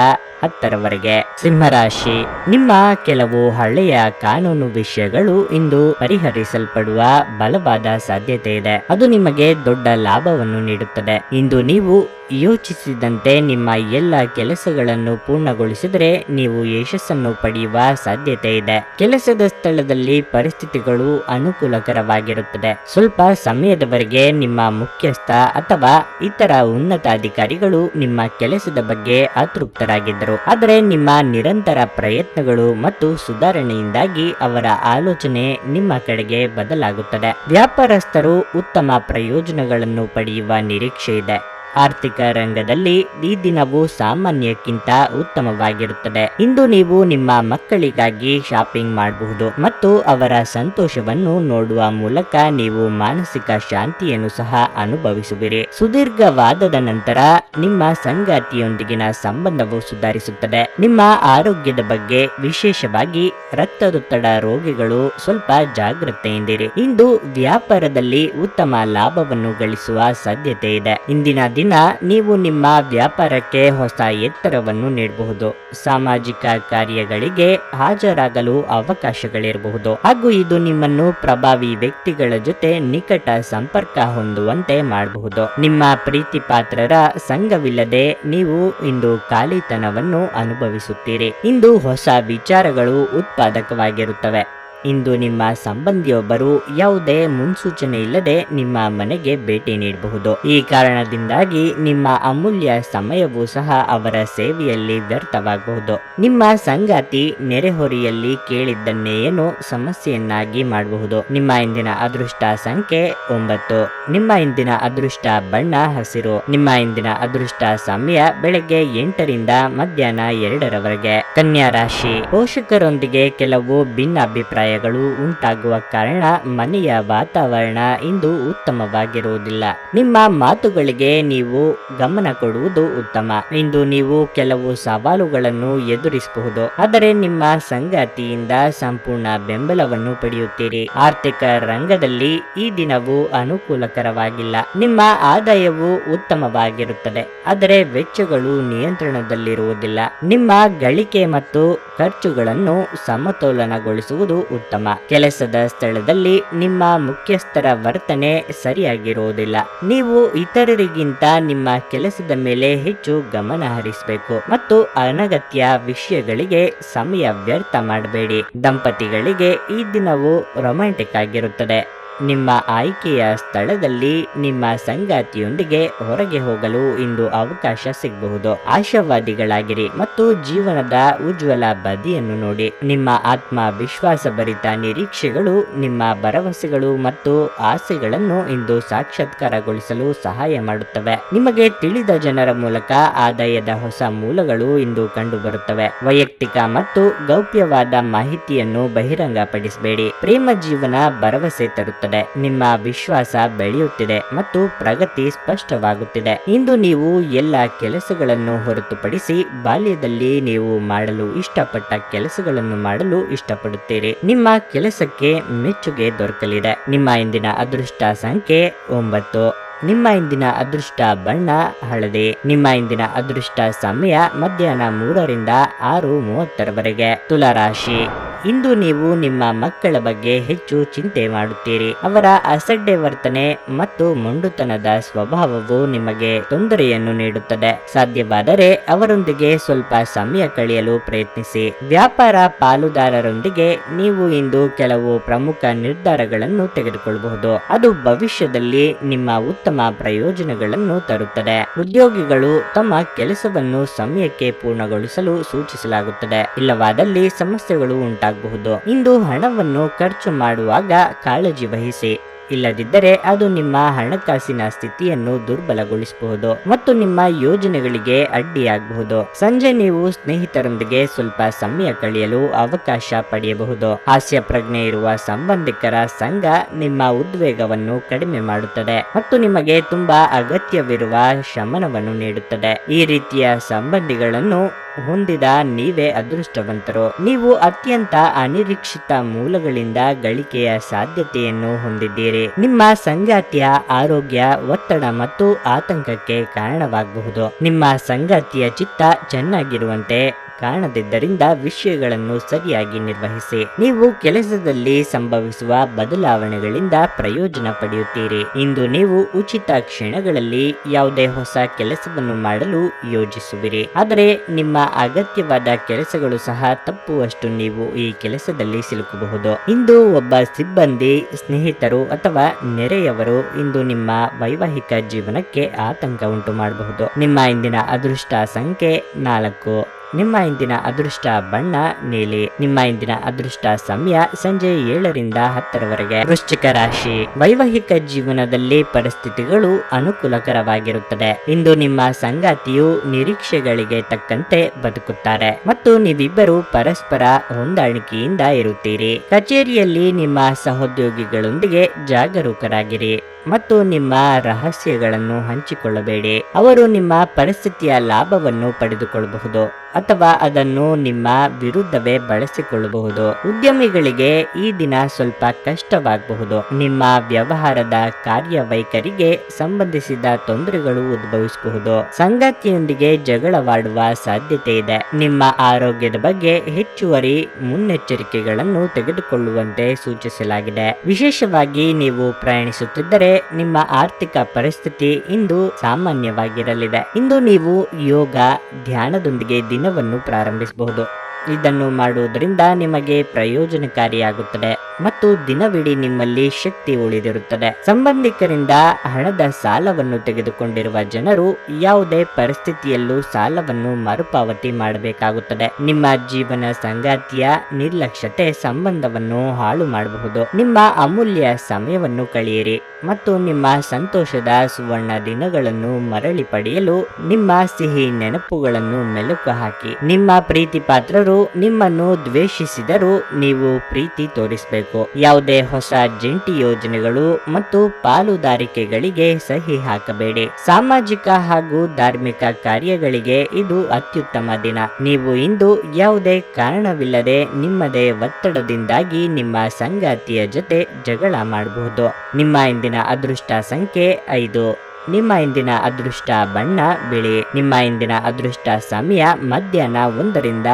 A: ಹತ್ತರವರೆಗೆ. ಸಿಂಹರಾಶಿ. ನಿಮ್ಮ ಕೆಲವು ಹಳೆಯ ಕಾನೂನು ವಿಷಯಗಳು ಇಂದು ಪರಿಹರಿಸಲ್ಪಡುವ ಬಲವಾದ ಸಾಧ್ಯತೆ ಇದೆ. ಅದು ನಿಮಗೆ ದೊಡ್ಡ ಲಾಭವನ್ನು ನೀಡುತ್ತದೆ. ಇಂದು ನೀವು ಯೋಚಿಸಿದಂತೆ ನಿಮ್ಮ ಎಲ್ಲ ಕೆಲಸಗಳನ್ನು ಪೂರ್ಣಗೊಳಿಸಿದರೆ ನೀವು ಯಶಸ್ಸನ್ನು ಪಡೆಯುವ ಸಾಧ್ಯತೆ ಇದೆ. ಕೆಲಸದ ಸ್ಥಳದಲ್ಲಿ ಪರಿಸ್ಥಿತಿಗಳು ಅನುಕೂಲಕರವಾಗಿರುತ್ತದೆ. ಸ್ವಲ್ಪ ಸಮಯದವರೆಗೆ ನಿಮ್ಮ ಮುಖ್ಯಸ್ಥ ಅಥವಾ ಇತರ ಉನ್ನತ ಅಧಿಕಾರಿಗಳು ನಿಮ್ಮ ಕೆಲಸದ ಬಗ್ಗೆ ಅತೃಪ್ತರಾಗಿದ್ದರು. ಆದರೆ ನಿಮ್ಮ ನಿರಂತರ ಪ್ರಯತ್ನಗಳು ಮತ್ತು ಸುಧಾರಣೆಯಿಂದಾಗಿ ಅವರ ಆಲೋಚನೆ ನಿಮ್ಮ ಕಡೆಗೆ ಬದಲಾಗುತ್ತದೆ. ವ್ಯಾಪಾರಸ್ಥರು ಉತ್ತಮ ಪ್ರಯೋಜನಗಳನ್ನು ಪಡೆಯುವ ನಿರೀಕ್ಷೆ ಇದೆ. ಆರ್ಥಿಕ ರಂಗದಲ್ಲಿ ಈ ದಿನವು ಸಾಮಾನ್ಯಕ್ಕಿಂತ ಉತ್ತಮವಾಗಿರುತ್ತದೆ. ಇಂದು ನೀವು ನಿಮ್ಮ ಮಕ್ಕಳಿಗಾಗಿ ಶಾಪಿಂಗ್ ಮಾಡಬಹುದು ಮತ್ತು ಅವರ ಸಂತೋಷವನ್ನು ನೋಡುವ ಮೂಲಕ ನೀವು ಮಾನಸಿಕ ಶಾಂತಿಯನ್ನು ಸಹ ಅನುಭವಿಸುವಿರಿ. ಸುದೀರ್ಘವಾದದ ನಂತರ ನಿಮ್ಮ ಸಂಗಾತಿಯೊಂದಿಗಿನ ಸಂಬಂಧವು ಸುಧಾರಿಸುತ್ತದೆ. ನಿಮ್ಮ ಆರೋಗ್ಯದ ಬಗ್ಗೆ ವಿಶೇಷವಾಗಿ ರಕ್ತದೊತ್ತಡ ರೋಗಿಗಳು ಸ್ವಲ್ಪ ಜಾಗೃತೆಯಿಂದಿರಿ ಇಂದು ವ್ಯಾಪಾರದಲ್ಲಿ ಉತ್ತಮ ಲಾಭವನ್ನು ಗಳಿಸುವ ಸಾಧ್ಯತೆ ಇದೆ. ಇಂದಿನ ದಿನ ನೀವು ನಿಮ್ಮ ವ್ಯಾಪಾರಕ್ಕೆ ಹೊಸ ಎತ್ತರವನ್ನು ನೀಡಬಹುದು. ಸಾಮಾಜಿಕ ಕಾರ್ಯಗಳಿಗೆ ಹಾಜರಾಗಲು ಅವಕಾಶಗಳಿರಬಹುದು. ಹಾಗೂ ಇದು ನಿಮ್ಮನ್ನು ಪ್ರಭಾವಿ ವ್ಯಕ್ತಿಗಳ ಜೊತೆ ನಿಕಟ ಸಂಪರ್ಕ ಹೊಂದುವಂತೆ ಮಾಡಬಹುದು. ನಿಮ್ಮ ಪ್ರೀತಿಪಾತ್ರರ ಸಂಘವಿಲ್ಲದೆ ನೀವು ಇಂದು ಖಾಲಿತನವನ್ನು ಅನುಭವಿಸುತ್ತೀರಿ. ಇಂದು ಹೊಸ ವಿಚಾರಗಳು ಉತ್ಪಾದಕವಾಗಿರುತ್ತವೆ. ಇಂದು ನಿಮ್ಮ ಸಂಬಂಧಿಯೊಬ್ಬರು ಯಾವುದೇ ಮುನ್ಸೂಚನೆ ಇಲ್ಲದೆ ನಿಮ್ಮ ಮನೆಗೆ ಭೇಟಿ ನೀಡಬಹುದು. ಈ ಕಾರಣದಿಂದಾಗಿ ನಿಮ್ಮ ಅಮೂಲ್ಯ ಸಮಯವೂ ಸಹ ಅವರ ಸೇವೆಯಲ್ಲಿ ವ್ಯರ್ಥವಾಗಬಹುದು. ನಿಮ್ಮ ಸಂಗಾತಿ ನೆರೆಹೊರೆಯಲ್ಲಿ ಕೇಳಿದ್ದನ್ನೇ ಏನೋ ಸಮಸ್ಯೆಯನ್ನಾಗಿ ಮಾಡಬಹುದು. ನಿಮ್ಮ ಇಂದಿನ ಅದೃಷ್ಟ ಸಂಖ್ಯೆ ಒಂಬತ್ತು. ನಿಮ್ಮ ಇಂದಿನ ಅದೃಷ್ಟ ಬಣ್ಣ ಹಸಿರು. ನಿಮ್ಮ ಇಂದಿನ ಅದೃಷ್ಟ ಸಮಯ ಬೆಳಗ್ಗೆ ಎಂಟರಿಂದ ಮಧ್ಯಾಹ್ನ ಎರಡರವರೆಗೆ. ಕನ್ಯಾ ರಾಶಿ ಪೋಷಕರೊಂದಿಗೆ ಕೆಲವು ಭಿನ್ನ ಅಭಿಪ್ರಾಯಗಳು ಉಂಟಾಗುವ ಕಾರಣ ಮನೆಯ ವಾತಾವರಣ ಇಂದು ಉತ್ತಮವಾಗಿರುವುದಿಲ್ಲ. ನಿಮ್ಮ ಮಾತುಗಳಿಗೆ ನೀವು ಗಮನ ಕೊಡುವುದು ಉತ್ತಮ. ಇಂದು ನೀವು ಕೆಲವು ಸವಾಲುಗಳನ್ನು ಎದುರಿಸಬಹುದು. ಆದರೆ ನಿಮ್ಮ ಸಂಗಾತಿಯಿಂದ ಸಂಪೂರ್ಣ ಬೆಂಬಲವನ್ನು ಪಡೆಯುತ್ತೀರಿ. ಆರ್ಥಿಕ ರಂಗದಲ್ಲಿ ಈ ದಿನವು ಅನುಕೂಲಕರವಾಗಿಲ್ಲ. ನಿಮ್ಮ ಆದಾಯವು ಉತ್ತಮವಾಗಿರುತ್ತದೆ. ಆದರೆ ವೆಚ್ಚಗಳು ನಿಯಂತ್ರಣದಲ್ಲಿರುವುದಿಲ್ಲ. ನಿಮ್ಮ ಗಳಿಕೆ ಮತ್ತು ಖರ್ಚುಗಳನ್ನು ಸಮತೋಲನಗೊಳಿಸುವುದು ಉತ್ತಮ ಕೆಲಸದ ಸ್ಥಳದಲ್ಲಿ ನಿಮ್ಮ ಮುಖ್ಯಸ್ಥರ ವರ್ತನೆ ಸರಿಯಾಗಿರುವುದಿಲ್ಲ. ನೀವು ಇತರರಿಗಿಂತ ನಿಮ್ಮ ಕೆಲಸದ ಮೇಲೆ ಹೆಚ್ಚು ಗಮನ ಹರಿಸಬೇಕು ಮತ್ತು ಅನಗತ್ಯ ವಿಷಯಗಳಿಗೆ ಸಮಯ ವ್ಯರ್ಥ ಮಾಡಬೇಡಿ. ದಂಪತಿಗಳಿಗೆ ಈ ದಿನವು ರೊಮ್ಯಾಂಟಿಕ್ ಆಗಿರುತ್ತದೆ. ನಿಮ್ಮ ಆಯ್ಕೆಯ ಸ್ಥಳದಲ್ಲಿ ನಿಮ್ಮ ಸಂಗಾತಿಯೊಂದಿಗೆ ಹೊರಗೆ ಹೋಗಲು ಇಂದು ಅವಕಾಶ ಸಿಗಬಹುದು. ಆಶಾವಾದಿಗಳಾಗಿರಿ ಮತ್ತು ಜೀವನದ ಉಜ್ವಲ ಬದಿಯನ್ನು ನೋಡಿ. ನಿಮ್ಮ ಆತ್ಮ ವಿಶ್ವಾಸಭರಿತ ನಿರೀಕ್ಷೆಗಳು, ನಿಮ್ಮ ಭರವಸೆಗಳು ಮತ್ತು ಆಸೆಗಳನ್ನು ಇಂದು ಸಾಕ್ಷಾತ್ಕಾರಗೊಳಿಸಲು ಸಹಾಯ ಮಾಡುತ್ತವೆ. ನಿಮಗೆ ತಿಳಿದ ಜನರ ಮೂಲಕ ಆದಾಯದ ಹೊಸ ಮೂಲಗಳು ಇಂದು ಕಂಡುಬರುತ್ತವೆ. ವೈಯಕ್ತಿಕ ಮತ್ತು ಗೌಪ್ಯವಾದ ಮಾಹಿತಿಯನ್ನು ಬಹಿರಂಗಪಡಿಸಬೇಡಿ. ಪ್ರೇಮ ಜೀವನ ಭರವಸೆ ತರುತ್ತದೆ. ನಿಮ್ಮ ವಿಶ್ವಾಸ ಬೆಳೆಯುತ್ತಿದೆ ಮತ್ತು ಪ್ರಗತಿ ಸ್ಪಷ್ಟವಾಗುತ್ತಿದೆ. ಇಂದು ನೀವು ಎಲ್ಲ ಕೆಲಸಗಳನ್ನು ಹೊರತುಪಡಿಸಿ ಬಾಲ್ಯದಲ್ಲಿ ನೀವು ಮಾಡಲು ಇಷ್ಟಪಟ್ಟ ಕೆಲಸಗಳನ್ನು ಮಾಡಲು ಇಷ್ಟಪಡುತ್ತೀರಿ. ನಿಮ್ಮ ಕೆಲಸಕ್ಕೆ ಮೆಚ್ಚುಗೆ ದೊರಕಲಿದೆ. ನಿಮ್ಮ ಇಂದಿನ ಅದೃಷ್ಟ ಸಂಖ್ಯೆ ಒಂಬತ್ತು. ನಿಮ್ಮ ಇಂದಿನ ಅದೃಷ್ಟ ಬಣ್ಣ, ಹಳದಿ. ನಿಮ್ಮ ಇಂದಿನ ಅದೃಷ್ಟ ಸಮಯ ಮಧ್ಯಾಹ್ನ ಮೂರರಿಂದ ಆರು ಮೂವತ್ತರವರೆಗೆ. ತುಲಾರಾಶಿ. ಇಂದು ನೀವು ನಿಮ್ಮ ಮಕ್ಕಳ ಬಗ್ಗೆ ಹೆಚ್ಚು ಚಿಂತೆ ಮಾಡುತ್ತೀರಿ. ಅವರ ಅಸಡ್ಡೆ ವರ್ತನೆ ಮತ್ತು ಮೊಂಡುತನದ ಸ್ವಭಾವವು ನಿಮಗೆ ತೊಂದರೆಯನ್ನು ನೀಡುತ್ತದೆ. ಸಾಧ್ಯವಾದರೆ ಅವರೊಂದಿಗೆ ಸ್ವಲ್ಪ ಸಮಯ ಕಳೆಯಲು ಪ್ರಯತ್ನಿಸಿ. ವ್ಯಾಪಾರ ಪಾಲುದಾರರೊಂದಿಗೆ ನೀವು ಇಂದು ಕೆಲವು ಪ್ರಮುಖ ನಿರ್ಧಾರಗಳನ್ನು ತೆಗೆದುಕೊಳ್ಳಬಹುದು. ಅದು ಭವಿಷ್ಯದಲ್ಲಿ ನಿಮ್ಮ ಉತ್ತಮ ಪ್ರಯೋಜನಗಳನ್ನು ತರುತ್ತದೆ. ಉದ್ಯೋಗಿಗಳು ತಮ್ಮ ಕೆಲಸವನ್ನು ಸಮಯಕ್ಕೆ ಪೂರ್ಣಗೊಳಿಸಲು ಸೂಚಿಸಲಾಗುತ್ತದೆ. ಇಲ್ಲವಾದಲ್ಲಿ ಸಮಸ್ಯೆಗಳು ಉಂಟಾಗಬಹುದು ಇಂದು ಹಣವನ್ನು ಖರ್ಚು ಮಾಡುವಾಗ ಕಾಳಜಿ ವಹಿಸಿ. ಇಲ್ಲದಿದ್ದರೆ ಅದು ನಿಮ್ಮ ಹಣಕಾಸಿನ ಸ್ಥಿತಿಯನ್ನು ದುರ್ಬಲಗೊಳಿಸಬಹುದು ಮತ್ತು ನಿಮ್ಮ ಯೋಜನೆಗಳಿಗೆ ಅಡ್ಡಿಯಾಗಬಹುದು. ಸಂಜೆ ನೀವು ಸ್ನೇಹಿತರೊಂದಿಗೆ ಸ್ವಲ್ಪ ಸಮಯ ಕಳೆಯಲು ಅವಕಾಶ ಪಡೆಯಬಹುದು. ಹಾಸ್ಯ ಪ್ರಜ್ಞೆ ಇರುವ ಸಂಬಂಧಿಕರ ಸಂಘ ನಿಮ್ಮ ಉದ್ವೇಗವನ್ನು ಕಡಿಮೆ ಮಾಡುತ್ತದೆ ಮತ್ತು ನಿಮಗೆ ತುಂಬಾ ಅಗತ್ಯವಿರುವ ಶಮನವನ್ನು ನೀಡುತ್ತದೆ. ಈ ರೀತಿಯ ಸಂಬಂಧಿಗಳನ್ನು ಹೊಂದಿದ ನೀವೇ ಅದೃಷ್ಟವಂತರು. ನೀವು ಅತ್ಯಂತ ಅನಿರೀಕ್ಷಿತ ಮೂಲಗಳಿಂದ ಗಳಿಕೆಯ ಸಾಧ್ಯತೆಯನ್ನು ಹೊಂದಿದ್ದೀರಿ. ನಿಮ್ಮ ಸಂಗಾತಿಯ ಆರೋಗ್ಯ ಒತ್ತಡ ಮತ್ತು ಆತಂಕಕ್ಕೆ ಕಾರಣವಾಗಬಹುದು. ನಿಮ್ಮ ಸಂಗಾತಿಯ ಚಿತ್ತ ಚೆನ್ನಾಗಿರುವಂತೆ ಕಾಣದಿದ್ದರಿಂದ ವಿಷಯಗಳನ್ನು ಸರಿಯಾಗಿ ನಿರ್ವಹಿಸಿ. ನೀವು ಕೆಲಸದಲ್ಲಿ ಸಂಭವಿಸುವ ಬದಲಾವಣೆಗಳಿಂದ ಪ್ರಯೋಜನ ಪಡೆಯುತ್ತೀರಿ. ಇಂದು ನೀವು ಉಚಿತ ಕ್ಷಣಗಳಲ್ಲಿ ಯಾವುದೇ ಹೊಸ ಕೆಲಸವನ್ನು ಮಾಡಲು ಯೋಜಿಸುವಿರಿ. ಆದರೆ ನಿಮ್ಮ ಅಗತ್ಯವಾದ ಕೆಲಸಗಳು ಸಹ ತಪ್ಪುವಷ್ಟು ನೀವು ಈ ಕೆಲಸದಲ್ಲಿ ಸಿಲುಕಬಹುದು. ಇಂದು ಒಬ್ಬ ಸಿಬ್ಬಂದಿ, ಸ್ನೇಹಿತರು ಅಥವಾ ನೆರೆಯವರು ಇಂದು ನಿಮ್ಮ ವೈವಾಹಿಕ ಜೀವನಕ್ಕೆ ಆತಂಕ ಉಂಟು ಮಾಡಬಹುದು. ನಿಮ್ಮ ಇಂದಿನ ಅದೃಷ್ಟ ಸಂಖ್ಯೆ ನಾಲ್ಕು. ನಿಮ್ಮ ಇಂದಿನ ಅದೃಷ್ಟ ಬಣ್ಣ, ನೀಲಿ, ನಿಮ್ಮ ಇಂದಿನ ಅದೃಷ್ಟ ಸಮಯ ಸಂಜೆ ಏಳರಿಂದ ಹತ್ತರವರೆಗೆ. ವೃಶ್ಚಿಕ ರಾಶಿ. ವೈವಾಹಿಕ ಜೀವನದಲ್ಲಿ ಪರಿಸ್ಥಿತಿಗಳು ಅನುಕೂಲಕರವಾಗಿರುತ್ತದೆ. ಇಂದು ನಿಮ್ಮ ಸಂಗಾತಿಯು ನಿರೀಕ್ಷೆಗಳಿಗೆ ತಕ್ಕಂತೆ ಬದುಕುತ್ತಾರೆ. ಮತ್ತು ನೀವಿಬ್ಬರು ಪರಸ್ಪರ ಹೊಂದಾಣಿಕೆಯಿಂದ ಇರುತ್ತೀರಿ. ಕಚೇರಿಯಲ್ಲಿ ನಿಮ್ಮ ಸಹೋದ್ಯೋಗಿಗಳೊಂದಿಗೆ ಜಾಗರೂಕರಾಗಿರಿ. ಮತ್ತು ನಿಮ್ಮ ರಹಸ್ಯಗಳನ್ನು ಹಂಚಿಕೊಳ್ಳಬೇಡಿ. ಅವರು ನಿಮ್ಮ ಪರಿಸ್ಥಿತಿಯ ಲಾಭವನ್ನು ಪಡೆದುಕೊಳ್ಳಬಹುದು. ಅಥವಾ ಅದನ್ನು ನಿಮ್ಮ ವಿರುದ್ಧವೇ ಬಳಸಿಕೊಳ್ಳಬಹುದು. ಉದ್ಯಮಿಗಳಿಗೆ ಈ ದಿನ ಸ್ವಲ್ಪ ಕಷ್ಟವಾಗಬಹುದು. ನಿಮ್ಮ ವ್ಯವಹಾರದ ಕಾರ್ಯವೈಖರಿಗೆ ಸಂಬಂಧಿಸಿದ ತೊಂದರೆಗಳು ಉದ್ಭವಿಸಬಹುದು. ಸಂಗಾತಿಯೊಂದಿಗೆ ಜಗಳವಾಡುವ ಸಾಧ್ಯತೆ ಇದೆ. ನಿಮ್ಮ ಆರೋಗ್ಯದ ಬಗ್ಗೆ ಹೆಚ್ಚುವರಿ ಮುನ್ನೆಚ್ಚರಿಕೆಗಳನ್ನು ತೆಗೆದುಕೊಳ್ಳುವಂತೆ ಸೂಚಿಸಲಾಗಿದೆ. ವಿಶೇಷವಾಗಿ ನೀವು ಪ್ರಯಾಣಿಸುತ್ತಿದ್ದರೆ ನಿಮ್ಮ ಆರ್ಥಿಕ ಪರಿಸ್ಥಿತಿ ಇಂದು ಸಾಮಾನ್ಯವಾಗಿರಲಿದೆ. ಇಂದು ನೀವು ಯೋಗ, ಧ್ಯಾನದೊಂದಿಗೆ ದಿನವನ್ನು ಪ್ರಾರಂಭಿಸಬಹುದು. ಇದನ್ನು ಮಾಡುವುದರಿಂದ ನಿಮಗೆ ಪ್ರಯೋಜನಕಾರಿಯಾಗುತ್ತದೆ. ಮತ್ತು ದಿನವಿಡೀ ನಿಮ್ಮಲ್ಲಿ ಶಕ್ತಿ ಉಳಿದಿರುತ್ತದೆ. ಸಂಬಂಧಿಕರಿಂದ ಹಣದ ಸಾಲವನ್ನು ತೆಗೆದುಕೊಂಡಿರುವ ಜನರು ಯಾವುದೇ ಪರಿಸ್ಥಿತಿಯಲ್ಲೂ ಸಾಲವನ್ನು ಮರುಪಾವತಿ ಮಾಡಬೇಕಾಗುತ್ತದೆ. ನಿಮ್ಮ ಜೀವನ ಸಂಗಾತಿಯ ನಿರ್ಲಕ್ಷ್ಯತೆ ಸಂಬಂಧವನ್ನು ಹಾಳು ಮಾಡಬಹುದು. ನಿಮ್ಮ ಅಮೂಲ್ಯ ಸಮಯವನ್ನು ಕಳೆಯಿರಿ ಮತ್ತು ನಿಮ್ಮ ಸಂತೋಷದ ಸುವರ್ಣ ದಿನಗಳನ್ನು ಮರಳಿ ಪಡೆಯಲು ನಿಮ್ಮ ಸಿಹಿ ನೆನಪುಗಳನ್ನು ಮೆಲುಕು ಹಾಕಿ. ನಿಮ್ಮ ಪ್ರೀತಿ ಪಾತ್ರರು ನಿಮ್ಮನ್ನು ದ್ವೇಷಿಸಿದರೂ ನೀವು ಪ್ರೀತಿ ತೋರಿಸಬೇಕು. ಯಾವುದೇ ಹೊಸ ಜಂಟಿ ಯೋಜನೆಗಳು ಮತ್ತು ಪಾಲುದಾರಿಕೆಗಳಿಗೆ ಸಹಿ ಹಾಕಬೇಡಿ. ಸಾಮಾಜಿಕ ಹಾಗೂ ಧಾರ್ಮಿಕ ಕಾರ್ಯಗಳಿಗೆ ಇದು ಅತ್ಯುತ್ತಮ ದಿನ. ನೀವು ಇಂದು ಯಾವುದೇ ಕಾರಣವಿಲ್ಲದೆ ನಿಮ್ಮದೇ ಒತ್ತಡದಿಂದಾಗಿ ನಿಮ್ಮ ಸಂಗಾತಿಯ ಜೊತೆ ಜಗಳ ಮಾಡಬಹುದು. ನಿಮ್ಮ ಇಂದಿನ ಅದೃಷ್ಟ ಸಂಖ್ಯೆ ಐದು. ನಿಮ್ಮ ಇಂದಿನ ಅದೃಷ್ಟ ಬಣ್ಣ ಬಿಳಿ. ನಿಮ್ಮ ಇಂದಿನ ಅದೃಷ್ಟ ಸಮಯ ಮಧ್ಯಾಹ್ನ ಒಂದರಿಂದ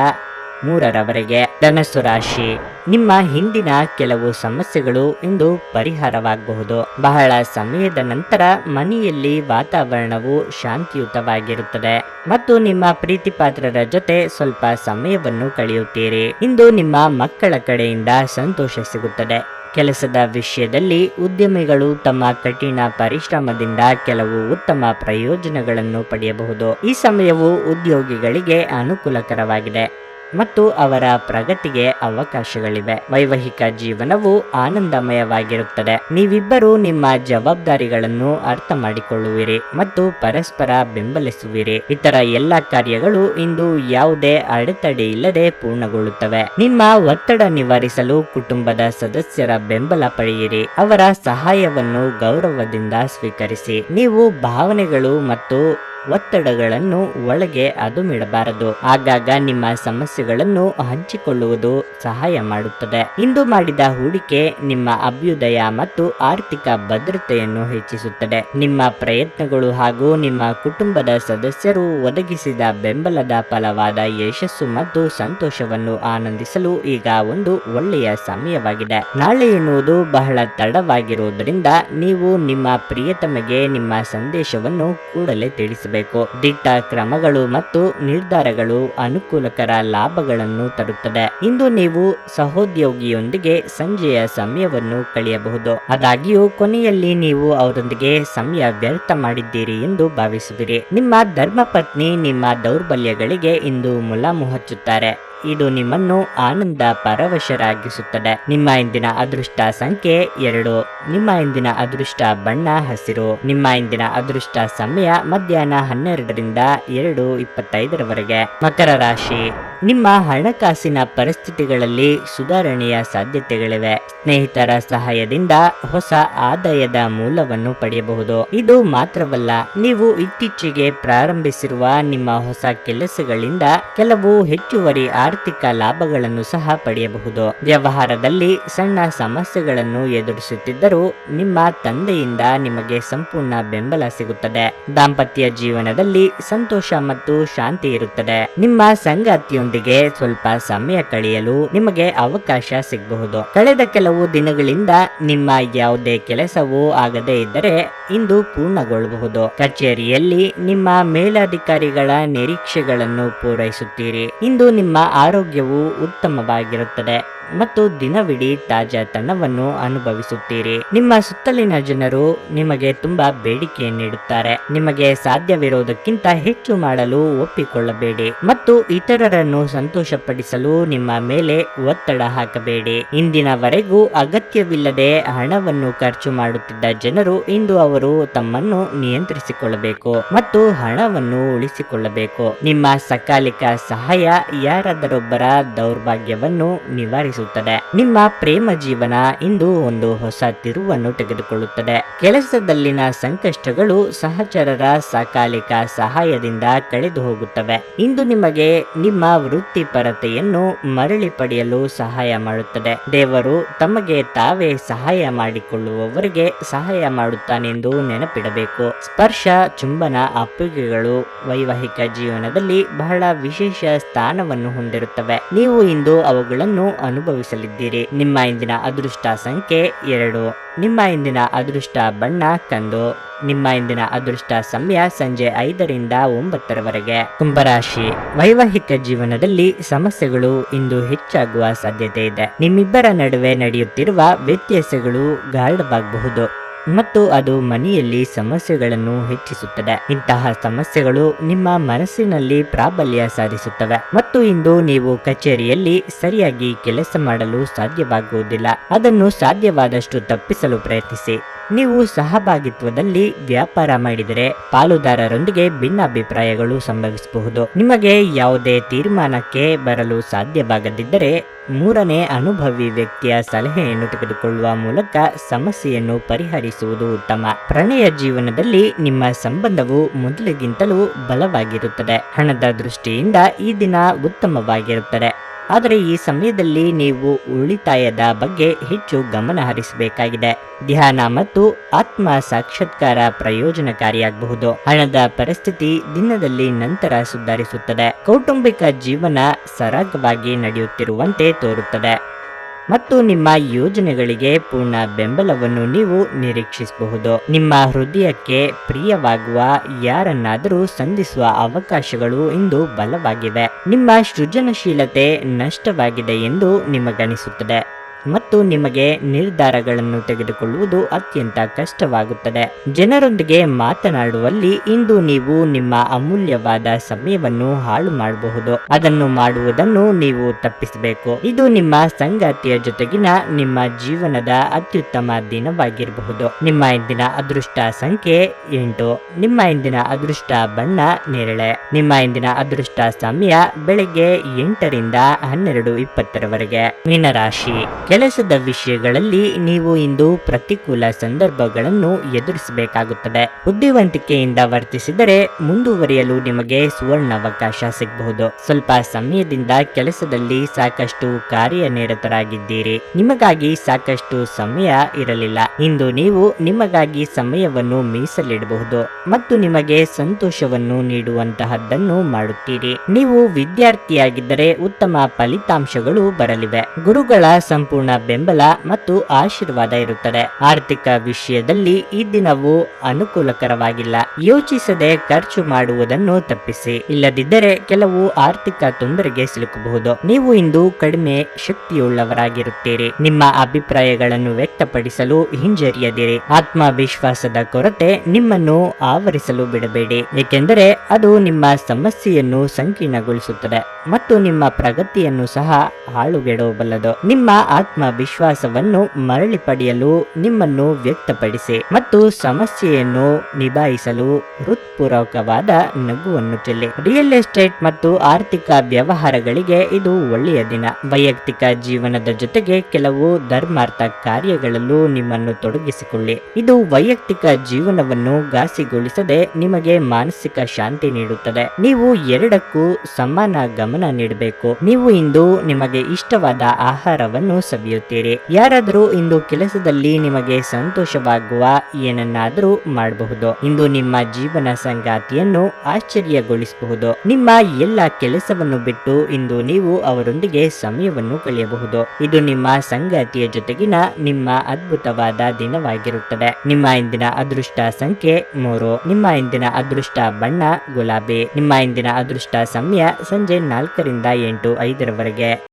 A: ಮೂರರವರೆಗೆ ಧನಸ್ಸು ರಾಶಿ. ನಿಮ್ಮ ಹಿಂದಿನ ಕೆಲವು ಸಮಸ್ಯೆಗಳು ಇಂದು ಪರಿಹಾರವಾಗಬಹುದು. ಬಹಳ ಸಮಯದ ನಂತರ ಮನೆಯಲ್ಲಿ ವಾತಾವರಣವು ಶಾಂತಿಯುತವಾಗಿರುತ್ತದೆ. ಮತ್ತು ನಿಮ್ಮ ಪ್ರೀತಿಪಾತ್ರರ ಜೊತೆ ಸ್ವಲ್ಪ ಸಮಯವನ್ನು ಕಳೆಯುತ್ತೀರಿ. ಇಂದು ನಿಮ್ಮ ಮಕ್ಕಳ ಕಡೆಯಿಂದ ಸಂತೋಷ ಸಿಗುತ್ತದೆ. ಕೆಲಸದ ವಿಷಯದಲ್ಲಿ ಉದ್ಯಮಿಗಳು ತಮ್ಮ ಕಠಿಣ ಪರಿಶ್ರಮದಿಂದ ಕೆಲವು ಉತ್ತಮ ಪ್ರಯೋಜನಗಳನ್ನು ಪಡೆಯಬಹುದು. ಈ ಸಮಯವು ಉದ್ಯೋಗಿಗಳಿಗೆ ಅನುಕೂಲಕರವಾಗಿದೆ. ಮತ್ತು ಅವರ ಪ್ರಗತಿಗೆ ಅವಕಾಶಗಳಿವೆ. ವೈವಾಹಿಕ ಜೀವನವು ಆನಂದಮಯವಾಗಿರುತ್ತದೆ. ನೀವಿಬ್ಬರು ನಿಮ್ಮ ಜವಾಬ್ದಾರಿಗಳನ್ನು ಅರ್ಥ ಮಾಡಿಕೊಳ್ಳುವಿರಿ ಮತ್ತು ಪರಸ್ಪರ ಬೆಂಬಲಿಸುವಿರಿ. ಇತರ ಎಲ್ಲ ಕಾರ್ಯಗಳು ಇಂದು ಯಾವುದೇ ಅಡೆತಡೆ ಇಲ್ಲದೆ ಪೂರ್ಣಗೊಳ್ಳುತ್ತವೆ. ನಿಮ್ಮ ಒತ್ತಡ ನಿವಾರಿಸಲು ಕುಟುಂಬದ ಸದಸ್ಯರ ಬೆಂಬಲ ಪಡೆಯಿರಿ. ಅವರ ಸಹಾಯವನ್ನು ಗೌರವದಿಂದ ಸ್ವೀಕರಿಸಿ. ನೀವು ಭಾವನೆಗಳು ಮತ್ತು ಒತ್ತಡಗಳನ್ನು ಒಳಗೆ ಅದುಮಿಡಬಾರದು ಆಗಾಗ ನಿಮ್ಮ ಸಮಸ್ಯೆಗಳನ್ನು ಹಂಚಿಕೊಳ್ಳುವುದು ಸಹಾಯ ಮಾಡುತ್ತದೆ. ಇಂದು ಮಾಡಿದ ಹೂಡಿಕೆ ನಿಮ್ಮ ಅಭ್ಯುದಯ ಮತ್ತು ಆರ್ಥಿಕ ಭದ್ರತೆಯನ್ನು ಹೆಚ್ಚಿಸುತ್ತದೆ. ನಿಮ್ಮ ಪ್ರಯತ್ನಗಳು ಹಾಗೂ ನಿಮ್ಮ ಕುಟುಂಬದ ಸದಸ್ಯರು ಒದಗಿಸಿದ ಬೆಂಬಲದ ಫಲವಾದ ಯಶಸ್ಸು ಮತ್ತು ಸಂತೋಷವನ್ನು ಆನಂದಿಸಲು ಈಗ ಒಂದು ಒಳ್ಳೆಯ ಸಮಯವಾಗಿದೆ. ನಾಳೆ ಎನ್ನುವುದು ಬಹಳ ತಡವಾಗಿರುವುದರಿಂದ ನೀವು ನಿಮ್ಮ ಪ್ರಿಯತಮಗೆ ನಿಮ್ಮ ಸಂದೇಶವನ್ನು ಕೂಡಲೇ ತಿಳಿಸಬೇಕು. ದಿಟ್ಟ ಕ್ರಮಗಳು ಮತ್ತು ನಿರ್ಧಾರಗಳು ಅನುಕೂಲಕರ ಲಾಭಗಳನ್ನು ತರುತ್ತದೆ. ಇಂದು ನೀವು ಸಹೋದ್ಯೋಗಿಯೊಂದಿಗೆ ಸಂಜೆಯ ಸಮಯವನ್ನು ಕಳೆಯಬಹುದು. ಆದಾಗ್ಯೂ, ಕೊನೆಯಲ್ಲಿ ನೀವು ಅವರೊಂದಿಗೆ ಸಮಯ ವ್ಯರ್ಥ ಮಾಡಿದ್ದೀರಿ ಎಂದು ಭಾವಿಸುವಿರಿ. ನಿಮ್ಮ ಧರ್ಮಪತ್ನಿ ನಿಮ್ಮ ದೌರ್ಬಲ್ಯಗಳಿಗೆ ಇಂದು ಮುಲಾಮು ಹಚ್ಚುತ್ತಾರೆ. ಇದು ನಿಮ್ಮನ್ನು ಆನಂದ ಪರವಶರಾಗಿಸುತ್ತದೆ. ನಿಮ್ಮ ಇಂದಿನ ಅದೃಷ್ಟ ಸಂಖ್ಯೆ ಎರಡು. ನಿಮ್ಮ ಇಂದಿನ ಅದೃಷ್ಟ ಬಣ್ಣ ಹಸಿರು. ನಿಮ್ಮ ಇಂದಿನ ಅದೃಷ್ಟ ಸಮಯ ಮಧ್ಯಾಹ್ನ ಹನ್ನೆರಡರಿಂದ ಎರಡು ಇಪ್ಪತ್ತೈದರವರೆಗೆ. ಮಕರ ರಾಶಿ. ನಿಮ್ಮ ಹಣಕಾಸಿನ ಪರಿಸ್ಥಿತಿಗಳಲ್ಲಿ ಸುಧಾರಣೆಯ ಸಾಧ್ಯತೆಗಳಿವೆ. ಸ್ನೇಹಿತರ ಸಹಾಯದಿಂದ ಹೊಸ ಆದಾಯದ ಮೂಲವನ್ನು ಪಡೆಯಬಹುದು. ಇದು ಮಾತ್ರವಲ್ಲ, ನೀವು ಇತ್ತೀಚೆಗೆ ಪ್ರಾರಂಭಿಸಿರುವ ನಿಮ್ಮ ಹೊಸ ಕೆಲಸಗಳಿಂದ ಕೆಲವು ಹೆಚ್ಚುವರಿ ಆರ್ಥಿಕ ಲಾಭಗಳನ್ನು ಸಹ ಪಡೆಯಬಹುದು. ವ್ಯವಹಾರದಲ್ಲಿ ಸಣ್ಣ ಸಮಸ್ಯೆಗಳನ್ನು ಎದುರಿಸುತ್ತಿದ್ದರೂ ನಿಮ್ಮ ತಂದೆಯಿಂದ ನಿಮಗೆ ಸಂಪೂರ್ಣ ಬೆಂಬಲ ಸಿಗುತ್ತದೆ. ದಾಂಪತ್ಯ ಜೀವನದಲ್ಲಿ ಸಂತೋಷ ಮತ್ತು ಶಾಂತಿ ಇರುತ್ತದೆ. ನಿಮ್ಮ ಸಂಗಾತಿಯೊಂದಿಗೆ ಸ್ವಲ್ಪ ಸಮಯ ಕಳೆಯಲು ನಿಮಗೆ ಅವಕಾಶ ಸಿಗಬಹುದು. ಕಳೆದ ಕೆಲವು ದಿನಗಳಿಂದ ನಿಮ್ಮ ಯಾವುದೇ ಕೆಲಸವೂ ಆಗದೇ ಇದ್ದರೆ ಇಂದು ಪೂರ್ಣಗೊಳ್ಳಬಹುದು. ಕಚೇರಿಯಲ್ಲಿ ನಿಮ್ಮ ಮೇಲಾಧಿಕಾರಿಗಳ ನಿರೀಕ್ಷೆಗಳನ್ನು ಪೂರೈಸುತ್ತೀರಿ. ಇಂದು ನಿಮ್ಮ ಆರೋಗ್ಯವು ಉತ್ತಮವಾಗಿರುತ್ತದೆ. ಮತ್ತು ದಿನವಿಡೀ ತಾಜಾತನವನ್ನು ಅನುಭವಿಸುತ್ತೀರಿ. ನಿಮ್ಮ ಸುತ್ತಲಿನ ಜನರು ನಿಮಗೆ ತುಂಬಾ ಬೇಡಿಕೆ ನೀಡುತ್ತಾರೆ. ನಿಮಗೆ ಸಾಧ್ಯವಿರುವುದಕ್ಕಿಂತ ಹೆಚ್ಚು ಮಾಡಲು ಒಪ್ಪಿಕೊಳ್ಳಬೇಡಿ ಮತ್ತು ಇತರರನ್ನು ಸಂತೋಷಪಡಿಸಲು ನಿಮ್ಮ ಮೇಲೆ ಒತ್ತಡ ಹಾಕಬೇಡಿ. ಇಂದಿನವರೆಗೂ ಅಗತ್ಯವಿಲ್ಲದೆ ಹಣವನ್ನು ಖರ್ಚು ಮಾಡುತ್ತಿದ್ದ ಜನರು ಇಂದು ಅವರು ತಮ್ಮನ್ನು ನಿಯಂತ್ರಿಸಿಕೊಳ್ಳಬೇಕು ಮತ್ತು ಹಣವನ್ನು ಉಳಿಸಿಕೊಳ್ಳಬೇಕು. ನಿಮ್ಮ ಸಕಾಲಿಕ ಸಹಾಯ ಯಾರಾದರೊಬ್ಬರ ದೌರ್ಭಾಗ್ಯವನ್ನು ನಿವಾರಿಸುತ್ತದೆ ನಿಮ್ಮ ಪ್ರೇಮ ಜೀವನ ಇಂದು ಒಂದು ಹೊಸ ತಿರುವನ್ನು ತೆಗೆದುಕೊಳ್ಳುತ್ತದೆ. ಕೆಲಸದಲ್ಲಿನ ಸಂಕಷ್ಟಗಳು ಸಹಚರರ ಸಕಾಲಿಕ ಸಹಾಯದಿಂದ ಕಳೆದು ಹೋಗುತ್ತವೆ. ಇಂದು ನಿಮಗೆ ನಿಮ್ಮ ವೃತ್ತಿಪರತೆಯನ್ನು ಮರಳಿ ಪಡೆಯಲು ಸಹಾಯ ಮಾಡುತ್ತದೆ. ದೇವರು ತಮಗೆ ತಾವೇ ಸಹಾಯ ಮಾಡಿಕೊಳ್ಳುವವರಿಗೆ ಸಹಾಯ ಮಾಡುತ್ತಾನೆಂದು ನೆನಪಿಡಬೇಕು. ಸ್ಪರ್ಶ, ಚುಂಬನ ಅಪ್ಪಿಗೆಗಳು ವೈವಾಹಿಕ ಜೀವನದಲ್ಲಿ ಬಹಳ ವಿಶೇಷ ಸ್ಥಾನವನ್ನು ಹೊಂದಿರುತ್ತವೆ. ನೀವು ಇಂದು ಅವುಗಳನ್ನು ಅನುಭವಿಸಲಿದ್ದೀರಿ. ನಿಮ್ಮ ಇಂದಿನ ಅದೃಷ್ಟ ಸಂಖ್ಯೆ ಎರಡು. ನಿಮ್ಮ ಇಂದಿನ ಅದೃಷ್ಟ ಬಣ್ಣ ಕಂದು. ನಿಮ್ಮ ಇಂದಿನ ಅದೃಷ್ಟ ಸಮಯ ಸಂಜೆ ಐದರಿಂದ ಒಂಬತ್ತರವರೆಗೆ. ಕುಂಭರಾಶಿ. ವೈವಾಹಿಕ ಜೀವನದಲ್ಲಿ ಸಮಸ್ಯೆಗಳು ಇಂದು ಹೆಚ್ಚಾಗುವ ಸಾಧ್ಯತೆ ಇದೆ. ನಿಮ್ಮಿಬ್ಬರ ನಡುವೆ ನಡೆಯುತ್ತಿರುವ ವ್ಯತ್ಯಾಸಗಳು ಗಾಢವಾಗಬಹುದು. ಮತ್ತು ಅದು ಮನೆಯಲ್ಲಿ ಸಮಸ್ಯೆಗಳನ್ನು ಹೆಚ್ಚಿಸುತ್ತದೆ. ಇಂತಹ ಸಮಸ್ಯೆಗಳು ನಿಮ್ಮ ಮನಸ್ಸಿನಲ್ಲಿ ಪ್ರಾಬಲ್ಯ ಸಾಧಿಸುತ್ತವೆ. ಮತ್ತು ಇಂದು ನೀವು ಕಚೇರಿಯಲ್ಲಿ ಸರಿಯಾಗಿ ಕೆಲಸ ಮಾಡಲು ಸಾಧ್ಯವಾಗುವುದಿಲ್ಲ. ಅದನ್ನು ಸಾಧ್ಯವಾದಷ್ಟು ತಪ್ಪಿಸಲು ಪ್ರಯತ್ನಿಸಿ. ನೀವು ಸಹಭಾಗಿತ್ವದಲ್ಲಿ ವ್ಯಾಪಾರ ಮಾಡಿದರೆ ಪಾಲುದಾರರೊಂದಿಗೆ ಭಿನ್ನಾಭಿಪ್ರಾಯಗಳು ಸಂಭವಿಸಬಹುದು. ನಿಮಗೆ ಯಾವುದೇ ತೀರ್ಮಾನಕ್ಕೆ ಬರಲು ಸಾಧ್ಯವಾಗದಿದ್ದರೆ ಮೂರನೇ ಅನುಭವಿ ವ್ಯಕ್ತಿಯ ಸಲಹೆಯನ್ನು ತೆಗೆದುಕೊಳ್ಳುವ ಮೂಲಕ ಸಮಸ್ಯೆಯನ್ನು ಪರಿಹರಿಸುವುದು ಉತ್ತಮ. ಪ್ರಣಯ ಜೀವನದಲ್ಲಿ ನಿಮ್ಮ ಸಂಬಂಧವು ಮೊದಲಿಗಿಂತಲೂ ಬಲವಾಗಿರುತ್ತದೆ. ಹಣದ ದೃಷ್ಟಿಯಿಂದ ಈ ದಿನ ಉತ್ತಮವಾಗಿರುತ್ತದೆ. ಆದರೆ ಈ ಸಮಯದಲ್ಲಿ ನೀವು ಉಳಿತಾಯದ ಬಗ್ಗೆ ಹೆಚ್ಚು ಗಮನ ಹರಿಸಬೇಕಾಗಿದೆ. ಧ್ಯಾನ ಮತ್ತು ಆತ್ಮ ಸಾಕ್ಷಾತ್ಕಾರ ಪ್ರಯೋಜನಕಾರಿಯಾಗಬಹುದು. ಹಣದ ಪರಿಸ್ಥಿತಿ ದಿನದಲ್ಲಿ ನಂತರ ಸುಧಾರಿಸುತ್ತದೆ. ಕೌಟುಂಬಿಕ ಜೀವನ ಸರಾಗವಾಗಿ ನಡೆಯುತ್ತಿರುವಂತೆ ತೋರುತ್ತದೆ. ಮತ್ತು ನಿಮ್ಮ ಯೋಜನೆಗಳಿಗೆ ಪೂರ್ಣ ಬೆಂಬಲವನ್ನು ನೀವು ನಿರೀಕ್ಷಿಸಬಹುದು. ನಿಮ್ಮ ಹೃದಯಕ್ಕೆ ಪ್ರಿಯವಾಗುವ ಯಾರನ್ನಾದರೂ ಸಂಧಿಸುವ ಅವಕಾಶಗಳು ಇಂದು ಬಲವಾಗಿವೆ. ನಿಮ್ಮ ಸೃಜನಶೀಲತೆ ನಷ್ಟವಾಗಿದೆ ಎಂದು ನಿಮಗನಿಸುತ್ತದೆ. ಮತ್ತು ನಿಮಗೆ ನಿರ್ಧಾರಗಳನ್ನು ತೆಗೆದುಕೊಳ್ಳುವುದು ಅತ್ಯಂತ ಕಷ್ಟವಾಗುತ್ತದೆ. ಜನರೊಂದಿಗೆ ಮಾತನಾಡುವಲ್ಲಿ ಇಂದು ನೀವು ನಿಮ್ಮ ಅಮೂಲ್ಯವಾದ ಸಮಯವನ್ನು ಹಾಳು ಮಾಡಬಹುದು. ಅದನ್ನು ಮಾಡುವುದನ್ನು ನೀವು ತಪ್ಪಿಸಬೇಕು. ಇದು ನಿಮ್ಮ ಸಂಗಾತಿಯ ಜೊತೆಗಿನ ನಿಮ್ಮ ಜೀವನದ ಅತ್ಯುತ್ತಮ ದಿನವಾಗಿರಬಹುದು. ನಿಮ್ಮ ಇಂದಿನ ಅದೃಷ್ಟ ಸಂಖ್ಯೆ ಎಂಟು. ನಿಮ್ಮ ಇಂದಿನ ಅದೃಷ್ಟ ಬಣ್ಣ ನೇರಳೆ. ನಿಮ್ಮ ಇಂದಿನ ಅದೃಷ್ಟ ಸಮಯ ಬೆಳಗ್ಗೆ ಎಂಟರಿಂದ ಹನ್ನೆರಡು ಇಪ್ಪತ್ತರವರೆಗೆ. ಮೀನರಾಶಿ. ಕೆಲಸದ ವಿಷಯಗಳಲ್ಲಿ ನೀವು ಇಂದು ಪ್ರತಿಕೂಲ ಸಂದರ್ಭಗಳನ್ನು ಎದುರಿಸಬೇಕಾಗುತ್ತದೆ. ಬುದ್ಧಿವಂತಿಕೆಯಿಂದ ವರ್ತಿಸಿದರೆ ಮುಂದುವರಿಯಲು ನಿಮಗೆ ಸುವರ್ಣಾವಕಾಶ ಸಿಗಬಹುದು. ಸ್ವಲ್ಪ ಸಮಯದಿಂದ ಕೆಲಸದಲ್ಲಿ ಸಾಕಷ್ಟು ಕಾರ್ಯನಿರತರಾಗಿದ್ದೀರಿ. ನಿಮಗಾಗಿ ಸಾಕಷ್ಟು ಸಮಯ ಇರಲಿಲ್ಲ. ಇಂದು ನೀವು ನಿಮಗಾಗಿ ಸಮಯವನ್ನು ಮೀಸಲಿಡಬಹುದು ಮತ್ತು ನಿಮಗೆ ಸಂತೋಷವನ್ನು ನೀಡುವಂತಹದ್ದನ್ನು ಮಾಡುತ್ತೀರಿ. ನೀವು ವಿದ್ಯಾರ್ಥಿಯಾಗಿದ್ದರೆ ಉತ್ತಮ ಫಲಿತಾಂಶಗಳು ಬರಲಿವೆ. ಗುರುಗಳ ಸಂಪೂರ್ಣ ಬೆಂಬಲ ಮತ್ತು ಆಶೀರ್ವಾದ ಇರುತ್ತದೆ. ಆರ್ಥಿಕ ವಿಷಯದಲ್ಲಿ ಈ ದಿನವು ಅನುಕೂಲಕರವಾಗಿಲ್ಲ. ಯೋಚಿಸದೆ ಖರ್ಚು ಮಾಡುವುದನ್ನು ತಪ್ಪಿಸಿ. ಇಲ್ಲದಿದ್ದರೆ ಕೆಲವು ಆರ್ಥಿಕ ತೊಂದರೆಗೆ ಸಿಲುಕಬಹುದು. ನೀವು ಇಂದು ಕಡಿಮೆ ಶಕ್ತಿಯುಳ್ಳವರಾಗಿರುತ್ತೀರಿ. ನಿಮ್ಮ ಅಭಿಪ್ರಾಯಗಳನ್ನು ವ್ಯಕ್ತಪಡಿಸಲು ಹಿಂಜರಿಯದಿರಿ. ಆತ್ಮವಿಶ್ವಾಸದ ಕೊರತೆ ನಿಮ್ಮನ್ನು ಆವರಿಸಲು ಬಿಡಬೇಡಿ. ಏಕೆಂದರೆ ಅದು ನಿಮ್ಮ ಸಮಸ್ಯೆಯನ್ನು ಸಂಕೀರ್ಣಗೊಳಿಸುತ್ತದೆ ಮತ್ತು ನಿಮ್ಮ ಪ್ರಗತಿಯನ್ನು ಸಹ ಹಾಳುಗೆಡಬಲ್ಲದು ನಿಮ್ಮ ಆತ್ಮವಿಶ್ವಾಸವನ್ನು ಮರಳಿ ಪಡೆಯಲು ನಿಮ್ಮನ್ನು ವ್ಯಕ್ತಪಡಿಸಿ ಮತ್ತು ಸಮಸ್ಯೆಯನ್ನು ನಿಭಾಯಿಸಲು ಹೃತ್ಪೂರ್ವಕವಾದ ನಗುವನ್ನು ಚೆಲ್ಲಿ. ರಿಯಲ್ ಎಸ್ಟೇಟ್ ಮತ್ತು ಆರ್ಥಿಕ ವ್ಯವಹಾರಗಳಿಗೆ ಇದು ಒಳ್ಳೆಯ ದಿನ. ವೈಯಕ್ತಿಕ ಜೀವನದ ಜೊತೆಗೆ ಕೆಲವು ಧರ್ಮಾರ್ಥ ಕಾರ್ಯಗಳಲ್ಲೂ ನಿಮ್ಮನ್ನು ತೊಡಗಿಸಿಕೊಳ್ಳಿ. ಇದು ವೈಯಕ್ತಿಕ ಜೀವನವನ್ನು ಘಾಸಿಗೊಳಿಸದೆ ನಿಮಗೆ ಮಾನಸಿಕ ಶಾಂತಿ ನೀಡುತ್ತದೆ. ನೀವು ಎರಡಕ್ಕೂ ಸಮಾನ ಗಮನ ನೀಡಬೇಕು. ನೀವು ಇಂದು ನಿಮಗೆ ಇಷ್ಟವಾದ ಆಹಾರವನ್ನು ಸವಿಯುತ್ತೀರಿ. ಯಾರಾದರೂ ಇಂದು ಕೆಲಸದಲ್ಲಿ ನಿಮಗೆ ಸಂತೋಷವಾಗುವ ಏನನ್ನಾದರೂ ಮಾಡಬಹುದು. ಇಂದು ನಿಮ್ಮ ಜೀವನ ಸಂಗಾತಿಯನ್ನು ಆಶ್ಚರ್ಯಗೊಳಿಸಬಹುದು. ನಿಮ್ಮ ಎಲ್ಲ ಕೆಲಸವನ್ನು ಬಿಟ್ಟು ಇಂದು ನೀವು ಅವರೊಂದಿಗೆ ಸಮಯವನ್ನು ಕಳೆಯಬಹುದು. ಇದು ನಿಮ್ಮ ಸಂಗಾತಿಯ ಜೊತೆಗಿನ ನಿಮ್ಮ ಅದ್ಭುತವಾದ ದಿನವಾಗಿರುತ್ತದೆ. ನಿಮ್ಮ ಇಂದಿನ ಅದೃಷ್ಟ ಸಂಖ್ಯೆ ಮೂರು. ನಿಮ್ಮ ಇಂದಿನ ಅದೃಷ್ಟ ಬಣ್ಣ, ಗುಲಾಬಿ. ನಿಮ್ಮ ಇಂದಿನ ಅದೃಷ್ಟ ಸಮಯ ಸಂಜೆ ನಾಲ್ಕರಿಂದ ಎಂಟು ಐದರವರೆಗೆ.